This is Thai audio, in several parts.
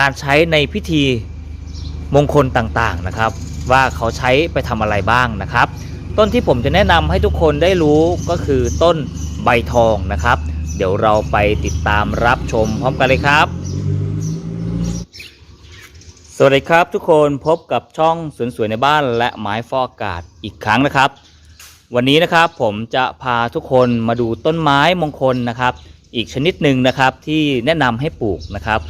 การใช้ในพิธีมงคลต่างๆนะครับ ว่าเขาใช้ไปทำอะไรบ้างนะครับ ต้นที่ผมจะแนะนำให้ทุกคนได้รู้ก็คือต้นใบทองนะครับ เดี๋ยวเราไปติดตามรับชมพร้อมกันเลยครับ สวัสดีครับทุกคนพบกับช่องสวยๆในบ้านและไม้ฟอกอากาศอีกครั้งนะครับ วันนี้นะครับผมจะพาทุกคนมาดูต้นไม้มงคลนะครับ อีกชนิดหนึ่งนะครับที่แนะนำให้ปลูกนะครับ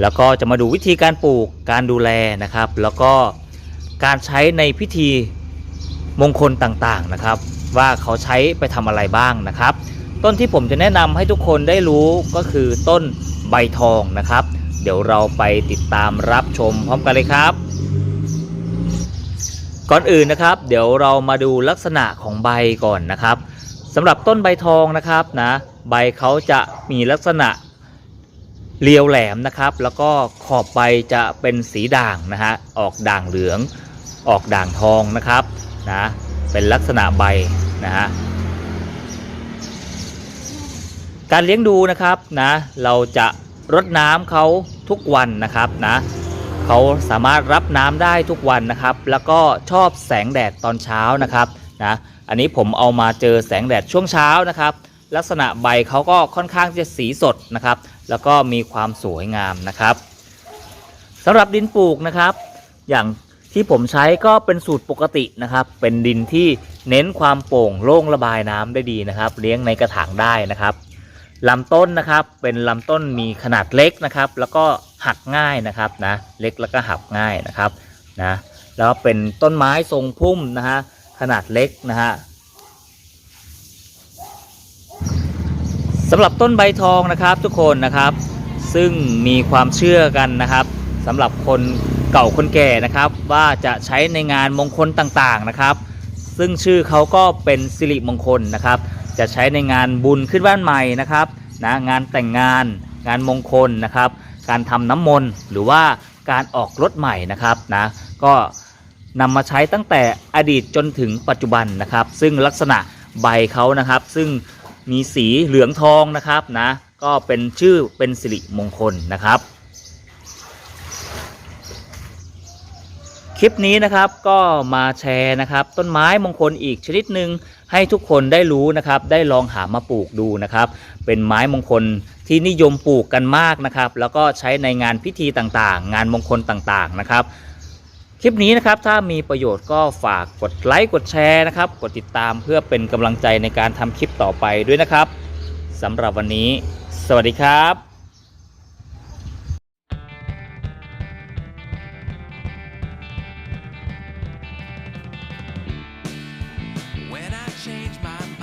แล้วก็จะมาดูวิธีการปลูกการดูแลนะครับ แล้วก็การใช้ในพิธีมงคลต่างๆนะครับ ว่าเขาใช้ไปทำอะไรบ้างนะครับ ต้นที่ผมจะแนะนำให้ทุกคนได้รู้ก็คือต้นใบทองนะครับ เดี๋ยวเราไปติดตามรับชมพร้อมกันเลยครับ ก่อนอื่นนะครับ เดี๋ยวเรามาดูลักษณะของใบก่อนนะครับสำหรับต้นใบทองนะครับนะใบเขาจะมีลักษณะ เรียวแหลมนะครับ แล้วก็ขอบใบจะเป็นสีด่างนะฮะออกด่างเหลือง ออกด่างทองนะครับนะเป็นลักษณะใบนะฮะการเลี้ยงดูนะครับนะเราจะรดน้ำเขาทุกวันนะครับนะเขาสามารถรับน้ำได้ทุกวันนะครับ แล้วก็ชอบแสงแดดตอนเช้านะครับนะอันนี้ผมเอามาเจอแสงแดดช่วงเช้านะครับ ลักษณะใบเขาก็ค่อนข้างจะสีสดนะครับ แล้วก็มีความสวยงามนะครับสำหรับดินปลูกนะครับ อย่างที่ผมใช้ก็เป็นสูตรปกตินะครับ เป็นดินที่เน้นความโปร่งโล่งระบายน้ำได้ดีนะครับ เลี้ยงในกระถางได้นะครับลำต้นนะครับเป็นลำต้นมีขนาดเล็กนะครับ แล้วก็หักง่ายนะครับนะเล็กแล้วก็หักง่ายนะครับนะแล้วเป็นต้นไม้ทรงพุ่มนะฮะขนาดเล็กนะฮะ สำหรับต้นใบทองนะครับทุกคนนะครับ ซึ่งมีความเชื่อกันนะครับสำหรับคนเก่าคนแก่นะครับ ว่าจะใช้ในงานมงคลต่างๆนะครับ ซึ่งชื่อเขาก็เป็นสิริมงคลนะครับ จะใช้ในงานบุญขึ้นบ้านใหม่นะครับนะงานแต่งงานงานมงคลนะครับ การทำน้ำมนต์หรือว่าการออกรถใหม่นะครับนะก็นำมาใช้ตั้งแต่อดีตจนถึงปัจจุบันนะครับ ซึ่งลักษณะใบเขานะครับ ซึ่ง มีสีเหลืองทองนะครับนะ ก็เป็นชื่อเป็นสิริมงคลนะครับ คลิปนี้นะครับก็มาแชร์นะครับ ต้นไม้มงคลอีกชนิดหนึ่งให้ทุกคนได้รู้นะครับ ได้ลองหามาปลูกดูนะครับ เป็นไม้มงคลที่นิยมปลูกกันมากนะครับ แล้วก็ใช้ในงานพิธีต่างๆ งานมงคลต่างๆนะครับ คลิปนี้นะครับถ้ามีประโยชน์ก็ฝากกดไลค์กดแชร์นะครับ กดติดตามเพื่อเป็นกำลังใจในการทำคลิปต่อไปด้วยนะครับสำหรับวันนี้ สวัสดีครับ